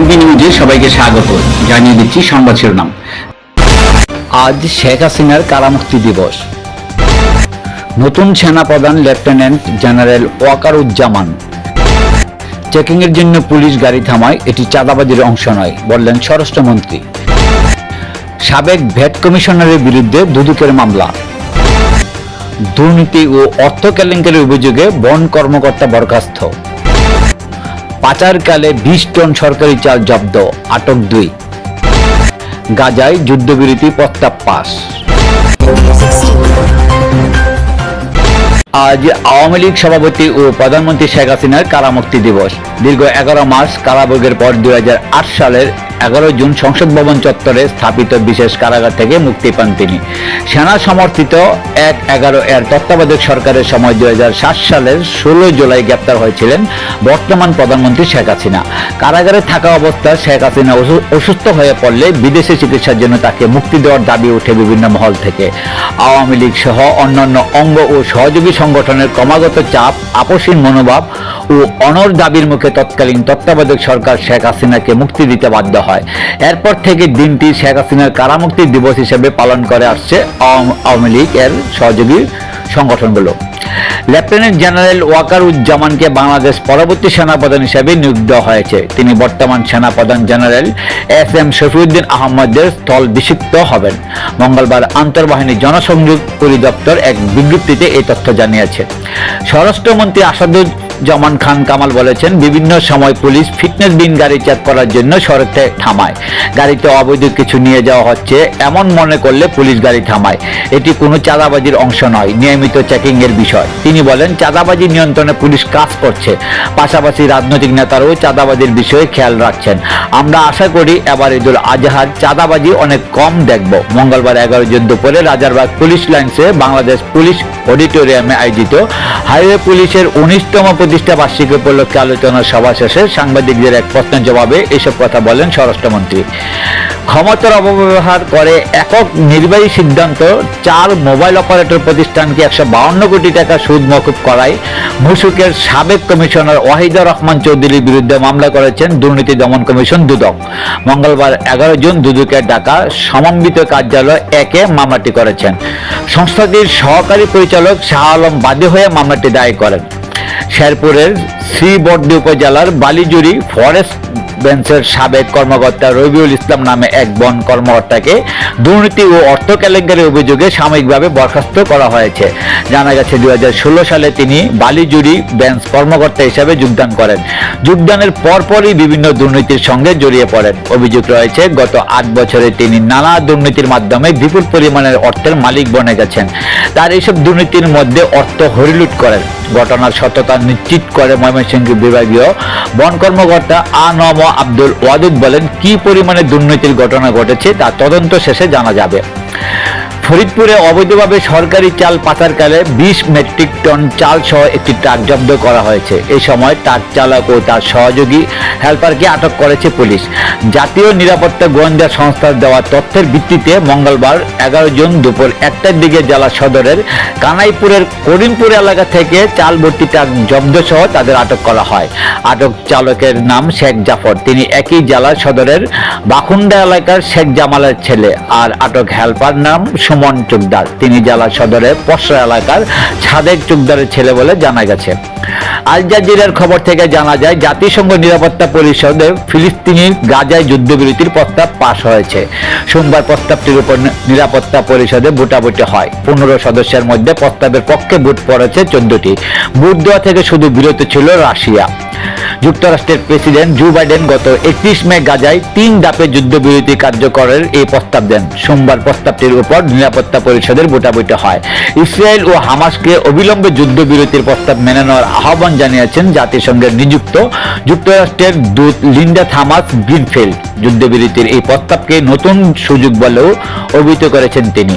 সবাইকে স্বাগত। জানিয়ে দিচ্ছি সংবাদ শিরোনাম। আজ শেখ হাসিনার কারামুক্তি দিবস। নতুন সেনাপ্রধান লেফটেন্যান্ট জেনারেল ওয়াকারুজ্জামান। চেকিংয়ের জন্য পুলিশ গাড়ি থামায়, এটি চাঁদাবাজির অংশ নয়, বললেন স্বরাষ্ট্রমন্ত্রী। সাবেক ভ্যাট কমিশনারের বিরুদ্ধে দুদকের মামলা। দুর্নীতি ও অর্থ কেলেঙ্কারির অভিযোগে বন কর্মকর্তা বরখাস্ত। পাচারকালে বিশ টন সরকারি চাল জব্দ, আটক দুই। গাজায় যুদ্ধবিরতি প্রস্তাব পাস। আজ আওয়ামী লীগ সভাপতি ও প্রধানমন্ত্রী শেখ হাসিনার কারামুক্তি দিবস। দীর্ঘ এগারো মাস কারাভোগের পর দু হাজার আট সালের এগারো জুন সংসদ ভবন চত্বরে স্থাপিত বিশেষ কারাগার থেকে মুক্তি পান তিনি। সেনা সমর্থিত এক এগারো এর তত্ত্বাবধায়ক সরকারের সময় দু হাজার সাত সালের ষোলো জুলাই গ্রেপ্তার হয়েছিলেন বর্তমান প্রধানমন্ত্রী শেখ হাসিনা। কারাগারে থাকা অবস্থায় শেখ হাসিনা অসুস্থ হয়ে পড়লে বিদেশে চিকিৎসার জন্য তাকে মুক্তি দেওয়ার দাবি ওঠে বিভিন্ন মহল থেকে। আওয়ামী লীগ সহ অন্যান্য অঙ্গ ও সহযোগী সংগঠনের ক্রমাগত চাপ আপসীন মনোভাব ও অনর দাবির মুখে তৎকালীন তত্ত্বাবধায়ক সরকার শেখ হাসিনাকে মুক্তি দিতে বাধ্য হয়। এরপর থেকে দিনটি শেখ হাসিনার কারামুক্তি দিবস হিসেবে পালন করে আসছে আওয়াম- লীগ এর সহযোগী সংগঠনগুলো। লেফটেন্যান্ট জেনারেল ওয়াকারুজ্জামানকে বাংলাদেশ পরবর্তী সেনাপ্রধান হিসেবে নিয়োগ দেওয়া হয়েছে। তিনি বর্তমান সেনাপ্রধান জেনারেল এস এম শফিউদ্দিন আহমদের স্থল বিষিক্ত হবেন। মঙ্গলবার আন্তর্বাহিনী জনসংযোগ পরিদপ্তর এক বিজ্ঞপ্তিতে এই তথ্য জানিয়েছে। স্বরাষ্ট্রমন্ত্রী আসাদুজ্জামান খান কামাল বলেছেন, বিভিন্ন সময় পুলিশ ফিটনেস বিন গাড়ি চেক করার জন্য সড়কে থামায়। গাড়িতে অবৈধ কিছু নিয়ে যাওয়া হচ্ছে, এমন মনে করলে পুলিশ গাড়ি থামায়। এটি কোনো চাঁদাবাজির অংশ নয়, নিয়মিত চেকিং এর বিষয়। তিনি বলেন, চাঁদাবাজি নিয়ন্ত্রণে পুলিশ কাজ করছে। পাশাপাশি রাজনৈতিক নেতারাও চাঁদাবাজির বিষয়ে খেয়াল রাখছেন। আমরা আশা করি এবার ঈদুল আজহার চাঁদাবাজি অনেক কম দেখব। মঙ্গলবার এগারো জুন দুপুরে রাজারবাগ পুলিশ লাইন্সে বাংলাদেশ পুলিশ অডিটোরিয়ামে আয়োজিত হাইওয়ে পুলিশের উনিশতম প্রতিষ্ঠা বার্ষিকী উপলক্ষে আলোচনা সভা শেষে সাংবাদিকদের এক প্রশ্নের জবাবে এসব কথা বলেন স্বরাষ্ট্রমন্ত্রী। ক্ষমতার অপব্যবহার করে একক নির্বাহী সিদ্ধান্ত, চার মোবাইল অপারেটর প্রতিষ্ঠানকে একশো বাউন্ন কোটি টাকা সুদ মকুব করায় মুসুকের সাবেক কমিশনার ওয়াহিদুর রহমান চৌধুরীর বিরুদ্ধে মামলা করেছেন দুর্নীতি দমন কমিশন দুদক। মঙ্গলবার এগারো জুন দুদকের ডাকা সমন্বিত কার্যালয় একে মামলাটি করেছেন। সংস্থাটির সহকারী পরিচালক শাহ আলম বাদী হয়ে মামলাটি দায়ের করেন। শেরপুরের শ্রী বর্ধ উপজেলার বালিজুরি ফরেস্ট বেঞ্চের সাবেক কর্মকর্তা রবিউল ইসলাম নামে এক বন কর্মকর্তাকে দুর্নীতি ও অর্থ কেলেঙ্কারির অভিযোগে সাময়িকভাবে বরখাস্ত করা হয়েছে। জানা গেছে, দুই সালে তিনি বালিজুরি বেঞ্চ কর্মকর্তা হিসেবে যোগদান করেন। যোগদানের পরপরই বিভিন্ন দুর্নীতির সঙ্গে জড়িয়ে পড়েন। অভিযোগ রয়েছে, গত আট বছরে তিনি নানা দুর্নীতির মাধ্যমে বিপুল পরিমাণের অর্থের মালিক বনে গেছেন। তার এইসব দুর্নীতির মধ্যে অর্থ হরিলুট করেন। ঘটনার সত্যতা নিশ্চিত করে ময়মনসিংহ বিভাগীয় বন কর্মকর্তা আ নম আব্দুল ওয়াদুদ বলেন কি পরিমাণে দুর্নীতির ঘটনা ঘটেছে তা তদন্ত শেষে জানা যাবে। ফরিদপুরে অবৈধভাবে সরকারি চাল পাচারকালে বিশ মেট্রিক টন চাল সহ একটি ট্রাক জব্দ করা হয়েছে। এই সময় ট্রাক চালক ও তার সহযোগী হেল্পারকে আটক করেছে পুলিশ। জাতীয় নিরাপত্তা গোয়েন্দা সংস্থার দেওয়া তথ্যের ভিত্তিতে মঙ্গলবার এগারো জুন দুপুর একটার দিকে জেলা সদরের কানাইপুরের করিমপুর এলাকা থেকে চাল ভর্তি ট্রাক জব্দ সহ তাদের আটক করা হয়। আটক চালকের নাম শেখ জাফর। তিনি একই জেলা সদরের বাকুন্ডা এলাকার শেখ জামালের ছেলে। আর আটক হেল্পার নাম সুমন চুকদার তিনি জেলা সদরের পশরা এলাকার ছাদের চুকদারের ছেলে বলে জানা গেছে। আল জাজিরার খবর থেকে জানা যায়, জাতিসংঘ নিরাপত্তা পরিষদে ফিলিস্তিনির গাজায় যুদ্ধবিরতির প্রস্তাব পাশ হয়েছে। সোমবার প্রস্তাবটির উপর নিরাপত্তা পরিষদে ভোটাভুটি হয়। পনেরো সদস্যের মধ্যে প্রস্তাবের পক্ষে ভোট পড়েছে চোদ্দটি। ভোট দেওয়া থেকে শুধু বিরত ছিল রাশিয়া। যুক্তরাষ্ট্রের প্রেসিডেন্ট জো বাইডেন গত একত্রিশ মে গাজায় তিন ধাপে যুদ্ধবিরতি কার্যকরের এই প্রস্তাব দেন। সোমবার প্রস্তাবটির উপর নিরাপত্তা পরিষদের ভোটাভুটি হয়। ইসরায়েল ও হামাসকে অবিলম্বে যুদ্ধবিরতির প্রস্তাব মেনে নেওয়ার আহ্বান জানিয়েছেন জাতিসংঘের নিযুক্ত যুক্তরাষ্ট্রের দূত লিন্ডা থামাস গ্রিনফিল্ড। যুদ্ধবিরতির এই প্রস্তাবকে নতুন সুযোগ বলেও অভিহিত করেছেন তিনি।